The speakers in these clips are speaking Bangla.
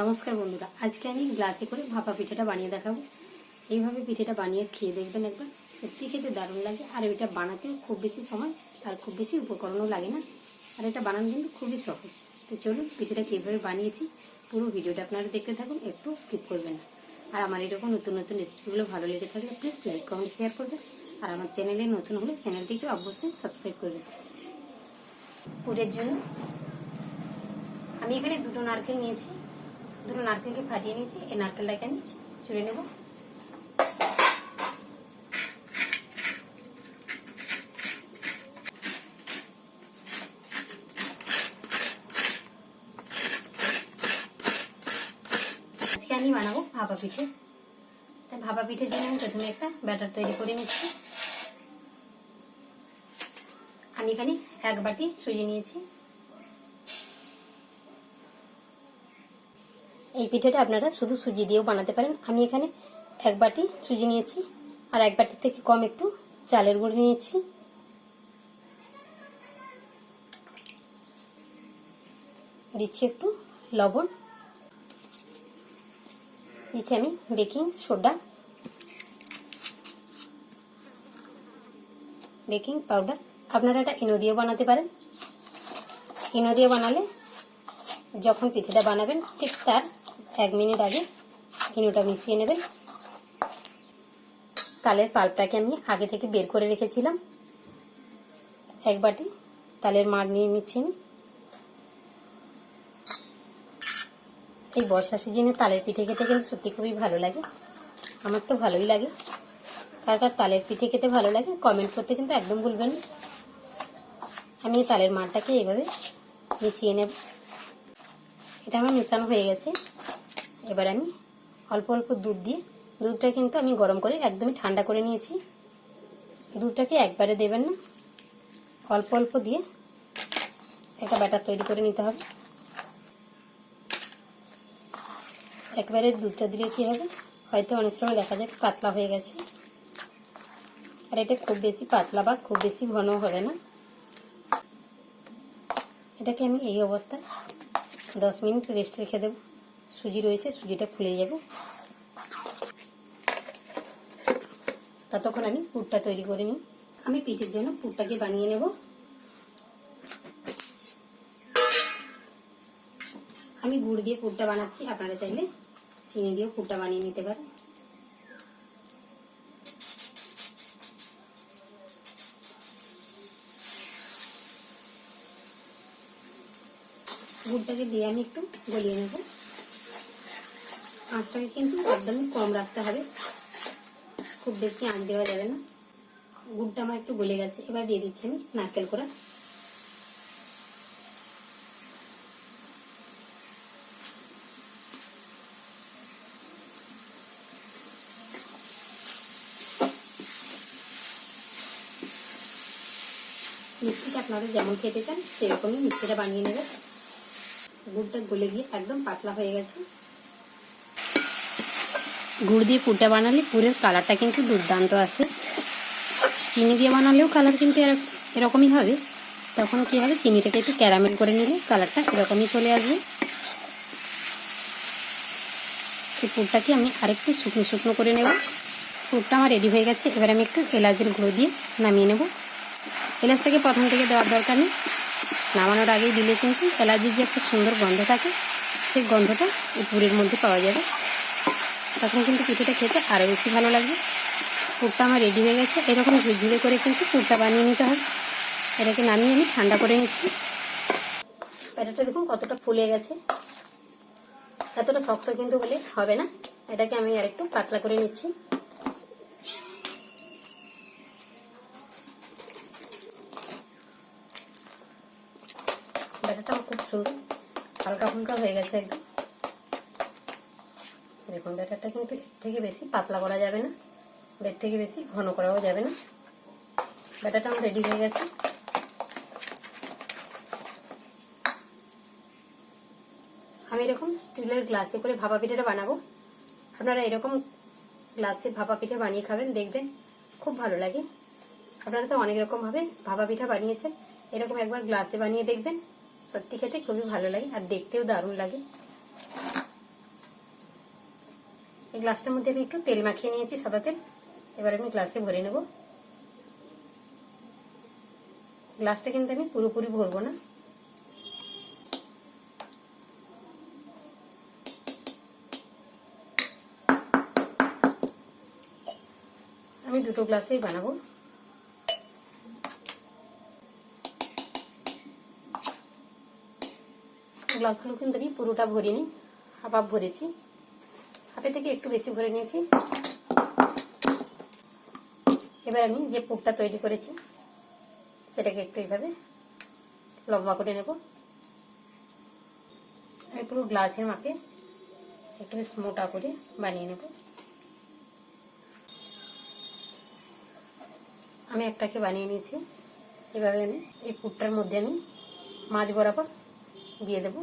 নমস্কার বন্ধুরা, আজকে আমি গ্লাসে করে ভাপা পিঠাটা বানিয়ে দেখাবো। এইভাবে পিঠেটা বানিয়ে খেয়ে দেখবেন একবার সত্যি খেতে দারুণ লাগে। আর এটা বানাতেও খুব বেশি সময়, আর খুব বেশি উপকরণও লাগে না। আর এটা বানানো কিন্তু খুবই সহজ। তো চলুন পিঠেটা কীভাবে বানিয়েছি, পুরো ভিডিওটা আপনারা দেখতে থাকুন, একটু স্কিপ করবেন না। আর আমার এরকম নতুন নতুন রেসিপিগুলো ভালো লেগে থাকলে প্লিজ লাইক কমেন্ট শেয়ার করবেন। আর আমার চ্যানেলে নতুন হলে চ্যানেলটিকে অবশ্যই সাবস্ক্রাইব করবেন পুরের জন্য আমি এখানে দুটো নারকেল নিয়েছি। দুটো নারকেলকে ফাটিয়ে নিয়েছি, এই নারকেলটাকে আমি চুড়ে নেব। আজকে আমি বানাবো ভাপা পিঠে। তাই ভাপা পিঠের জন্য আমি প্রথমে একটা ব্যাটার তৈরি করে নিচ্ছি। আমি এখানে এক বাটি সুজি নিয়েছি। এই পিঠেটা আপনারা শুধু সুজি দিয়েও বানাতে পারেন। আমি এখানে এক বাটি সুজি নিয়েছি আর এক বাটির থেকে কম একটু চালের গুঁড়ো নিয়েছি। দিচ্ছি একটু লবণ। দিচ্ছি আমি বেকিং সোডা। Baking powder. আপনারা এটা ইনো দিয়েও বানাতে পারেন। ইনো দিয়ে বানালে যখন পিঠেটা বানাবেন ঠিক তার এক মিনিট আগে ইনোটা মিশিয়ে নেবেন। তালের পাল্পটাকে আমি আগে থেকে বের করে রেখেছিলাম। এক বাটি তালের মার নিয়ে নিচ্ছি আমি। এই বর্ষা সিজনে তালের পিঠে খেতে কিন্তু সত্যি খুবই ভালো লাগে। আমার তো ভালোই লাগে। কার কার তালের পিঠে খেতে ভালো লাগে কমেন্ট করতে কিন্তু একদম ভুলবেন না। আমি তালের মারটাকে এইভাবে মিশিয়ে নেব। এটা আমার মেশানো হয়ে গেছে। এবার আমি অল্প অল্প দুধ দিয়ে দুধটা কিন্তু আমি গরম করে একদমই ঠান্ডা করে নিয়েছি। দুধটাকে একবারে দেবেন না। অল্প অল্প দিয়ে একটা ব্যাটার তৈরি করে নিতে হবে। একবারে দুধটা দিলে কী হবে? হয়তো অনেক সময় দেখা যায় পাতলা হয়ে গেছে। আর এটা খুব বেশি পাতলা বা খুব বেশি ঘন হবে না। এটাকে আমি এই অবস্থায় দশ মিনিট রেস্ট রেখে দেব। সুজি রয়েছে, সুজিটা ফুলে যাবে ততক্ষণ আমি পুরটা তৈরি করে নিই। আমি পিঠের জন্য পুরটাকে বানিয়ে নেব। আমি গুড় দিয়ে পুরটা বানাচ্ছি, আপনারা চাইলে চিনি দিয়েও পুরটা বানিয়ে নিতে পারেন। গুড়টাকে দিয়ে আমি একটু গলিয়ে নেব। আঁচটাকে কিন্তু একদমই কম রাখতে হবে। খুব বেশি আঁচ দেওয়া যাবে না। গুড়টা আমার একটু গলে গেছে, এবার দিয়ে দিচ্ছি আমি নারকেল কোড়া। মিষ্টিটা আপনারা যেমন খেতে চান, সেরকমই মিষ্টিটা বানিয়ে নেবেন। গুড়টা গলে গিয়ে একদম পাতলা হয়ে গেছে। গুড় দিয়ে পুরটা বানালে পুরের কালারটা কিন্তু দুর্দান্ত আসে চিনি দিয়ে বানালেও কালার কিন্তু এরকমই হবে। তখন কি হবে? চিনিটাকে একটু ক্যারামেল করে নিলে কালারটা এরকমই চলে আসবে। এই পুরটাকে আমি আরেকটু শুকনো শুকনো করে নেব। পুরটা আমার রেডি হয়ে গেছে। এবার আমি একটু এলাচের গুঁড়ো দিয়ে নামিয়ে নেব। এলাচটাকে প্রথম থেকে দেওয়ার দরকার নেই। নামানোর আগেই দিলে কিন্তু এলাচির যে একটা সুন্দর গন্ধ থাকে, সেই গন্ধটা এই পুরের মধ্যে পাওয়া যাবে। তখন কিন্তু পিঠেটা খেতে আরও বেশি ভালো লাগবে। পুরটা আমার রেডি হয়ে গেছে। এরকম ঝুরঝুরে করে কিন্তু পুরটা বানিয়ে নিতে হবে এটাকে নামিয়ে আমি ঠান্ডা করে নিচ্ছি। ব্যাটারটা দেখুন কতটা ফুলে গেছে। এতটা শক্ত কিন্তু হলে হবে না। এটাকে আমি আর একটু পাতলা করে নিচ্ছি। ব্যাটারটা খুব সুন্দর। হালকা ফুলকা হয়ে গেছে একদম। দেখুন, ব্যাটারটা কিন্তু এর থেকে বেশি পাতলা করা যাবে না। এর থেকে বেশি ঘন করাও যাবে না। ব্যাটারটা আমার রেডি হয়ে গেছে। আমি এরকম স্টিলের গ্লাসে করে ভাপা পিঠাটা বানাবো। আপনারা এরকম গ্লাসে ভাপা পিঠা বানিয়ে খাবেন, দেখবেন খুব ভালো লাগে। আপনারা তো অনেক রকমভাবে ভাপা পিঠা বানিয়েছেন। এরকম একবার গ্লাসে বানিয়ে দেখবেন। সত্যি খেতে খুবই ভালো লাগে আর দেখতেও দারুণ লাগে। এই গ্লাসটার মধ্যে আমি একটু তেল মাখিয়ে নিয়েছি, সাদা তেল। এবার আমি গ্লাসে ভরে নেব। গ্লাসটা কিন্তু আমি পুরোপুরি ভরবো না। আমি দুটো গ্লাসেই বানাবো। গ্লাসগুলো কিন্তু আমি পুরোটা ভরিনি, হাফ হাফ ভরেছি। হাফে থেকে একটু বেশি ভরে নিয়েছি। এবার আমি যে পুরটা তৈরি করেছি, সেটাকে একটু এইভাবে লম্বা করে নেব। আমি পুরো গ্লাসের মাপে একটু বেশ মোটা করে বানিয়ে নেব। আমি একটাকে বানিয়ে নিয়েছি। এভাবে আমি এই পুরটার মধ্যে আমি মাছ বরাবর দিয়ে দেব।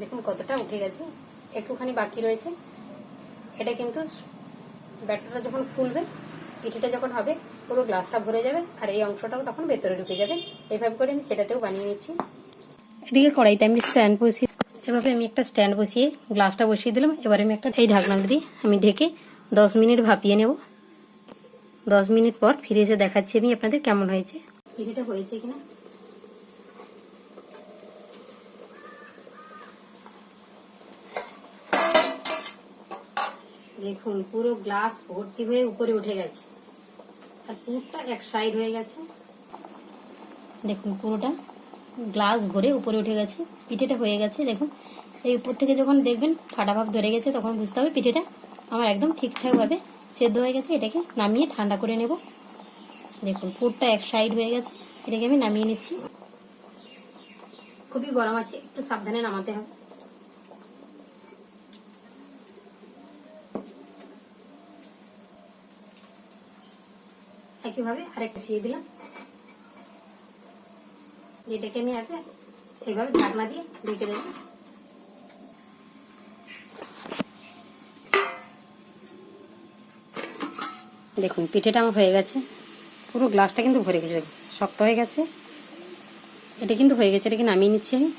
দেখুন কতটা উঠে গেছে। একটুখানি বাকি রয়েছে। এটা কিন্তু ব্যাটারটা যখন ফুলবে পিঠেটা যখন হবে পুরো গ্লাসটা ভরে যাবে আর এই অংশটাও তখন ভেতরে ঢুকে যাবে। এইভাবে করে আমি সেটাতেও বানিয়ে নিচ্ছি। এদিকে কড়াইতে আমি স্ট্যান্ড বসিয়ে এভাবে আমি একটা স্ট্যান্ড বসিয়ে গ্লাসটা বসিয়ে দিলাম। এবার আমি একটা এই ঢাকনাটা দিয়ে আমি ঢেকে দশ মিনিট ভাপিয়ে নেব। দশ মিনিট পর ফিরে এসে দেখাচ্ছি আমি আপনাদের কেমন হয়েছে। পিঠেটা হয়েছে কিনা? দেখুন, পুরো গ্লাস ভর্তি হয়ে উপরে উঠে গেছে। আর পুরোটা এক সাইড হয়ে গেছে। দেখুন, পুরোটা গ্লাস ভরে উপরে উঠে গেছে। পিঠেটা হয়ে গেছে, দেখুন। এই উপর থেকে যখন দেখবেন ফাটা ভাব ধরে গেছে, তখন বুঝতে হবে পিঠেটা আমার একদম ঠিকঠাকভাবে সেদ্ধ হয়ে গেছে। এটাকে নামিয়ে ঠান্ডা করে নেব। দেখুন, পুরটা এক সাইড হয়ে গেছে। এটাকে আমি নামিয়ে নিচ্ছি। খুবই গরম আছে, একটু সাবধানে নামাতে হবে। একইভাবে আরেকটা সিয়ে দিলাম। এটাকে আমি আগে এইভাবে ঢাকনা দিয়ে ঢেকে দেবো। দেখুন, পিঠেটা আমার হয়ে গেছে। পুরো গ্লাসটা কিন্তু ভরে গেছে শক্ত হয়ে গেছে। এটা কিন্তু হয়ে গেছে এটাকে নামিয়ে নিচ্ছি আমি?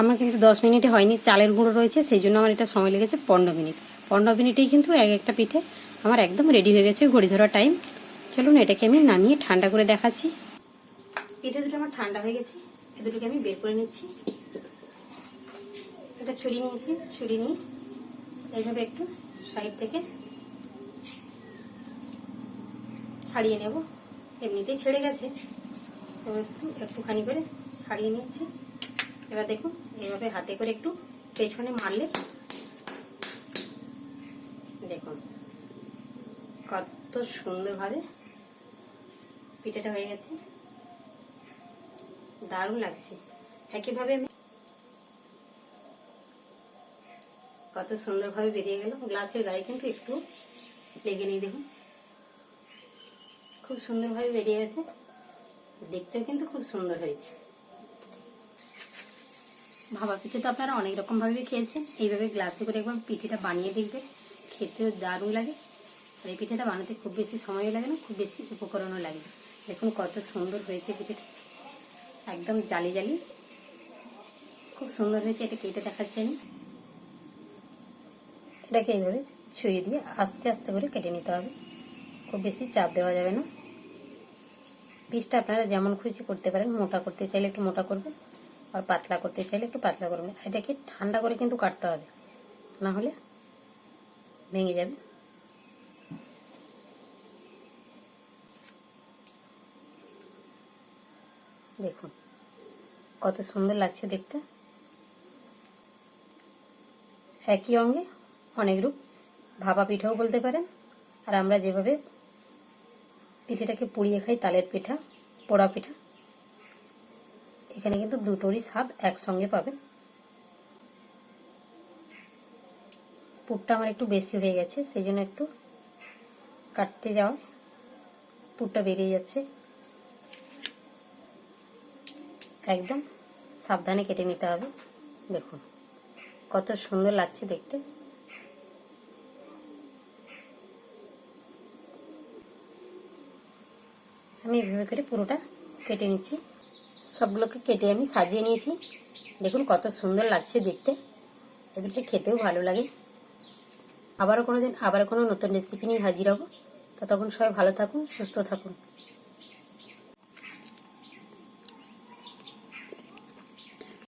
আমার কিন্তু দশ মিনিটে হয়নি, চালের গুঁড়ো রয়েছে, সেই জন্য আমার এটা সময় লেগেছে পনেরো মিনিট। পনেরো মিনিটেই কিন্তু এক একটা পিঠে আমার একদম রেডি হয়ে গেছে, ঘড়ি ধরা টাইম চলুন এটাকে আমি নামিয়ে ঠান্ডা করে দেখাচ্ছি। পিঠে দুটো আমার ঠান্ডা হয়ে গেছে, এ দুটোকে আমি বের করে নিচ্ছি। এটা ছুরি নিয়েছি ছুরি নিয়ে এইভাবে একটু সাইড থেকে ছাড়িয়ে নেব। এমনিতেই ছেড়ে গেছে, তো একটু, একটুখানি করে ছাড়িয়ে নিচ্ছি এবার দেখুন, এইভাবে হাতে করে একটু পেছনে মারলে দেখুন, কত সুন্দরভাবে পিঠাটা হয়ে গেছে। দারুণ লাগছে। একইভাবে আমি কত সুন্দরভাবে বেরিয়ে গেল। গ্লাসের গায়ে কিন্তু একটু লেগে নেই, দেখুন। খুব সুন্দরভাবে বেরিয়ে গেছে। দেখতেও কিন্তু খুব সুন্দর হয়েছে। ভাবা পিঠে তো আপনারা অনেক রকম ভাবে খেয়েছেন। এইভাবে গ্লাসে করে একবার পিঠেটা বানিয়ে দেখবে খেতেও দারুণ লাগে। আর এই পিঠেটা বানাতে খুব বেশি সময়ও লাগে না, খুব বেশি উপকরণও লাগে। দেখুন কত সুন্দর হয়েছে পিঠেটা। একদম জালি জালি। খুব সুন্দর হয়েছে, এটা কেটে দেখাচ্ছি আমি। এটাকে এইভাবে ছুরি দিয়ে আস্তে আস্তে করে কেটে নিতে হবে। খুব বেশি চাপ দেওয়া যাবে না। পিসটা আপনারা যেমন খুশি করতে পারেন, মোটা করতে চাইলে একটু মোটা করবেন, আর পাতলা করতে চাইলে একটু পাতলা করবেন। এটাকে ঠান্ডা করে কিন্তু কাটতে হবে, না হলে ভেঙে যাবে। দেখুন। কত সুন্দর লাগছে দেখতে। একই অঙ্গে অনেক রূপ। ভাপা পিঠাও বলতে পারেন। আর আমরা যেভাবে পিঠেটাকে পুড়িয়ে খাই, তালের পিঠা, পোড়া পিঠা, এখানে কিন্তু দুটোরই স্বাদ একসঙ্গে পাবেন। পুরটা আমার একটু বেশি হয়ে গেছে, সেই জন্য একটু কাটতে যাওয়া পুরটা বেরিয়ে যাচ্ছে। একদম সাবধানে কেটে নিতে হবে। দেখুন, কত সুন্দর লাগছে দেখতে। আমি এভাবে করে পুরোটা কেটে নিচ্ছি। সবগুলোকে কেটে আমি সাজিয়ে নিয়েছি। দেখুন, কত সুন্দর লাগছে দেখতে। এগুলো খেতেও ভালো লাগে। আবারও কোনো দিন আবার কোনো নতুন রেসিপি নিয়ে হাজির হব। ততক্ষণ সবাই ভালো থাকুন, সুস্থ থাকুন।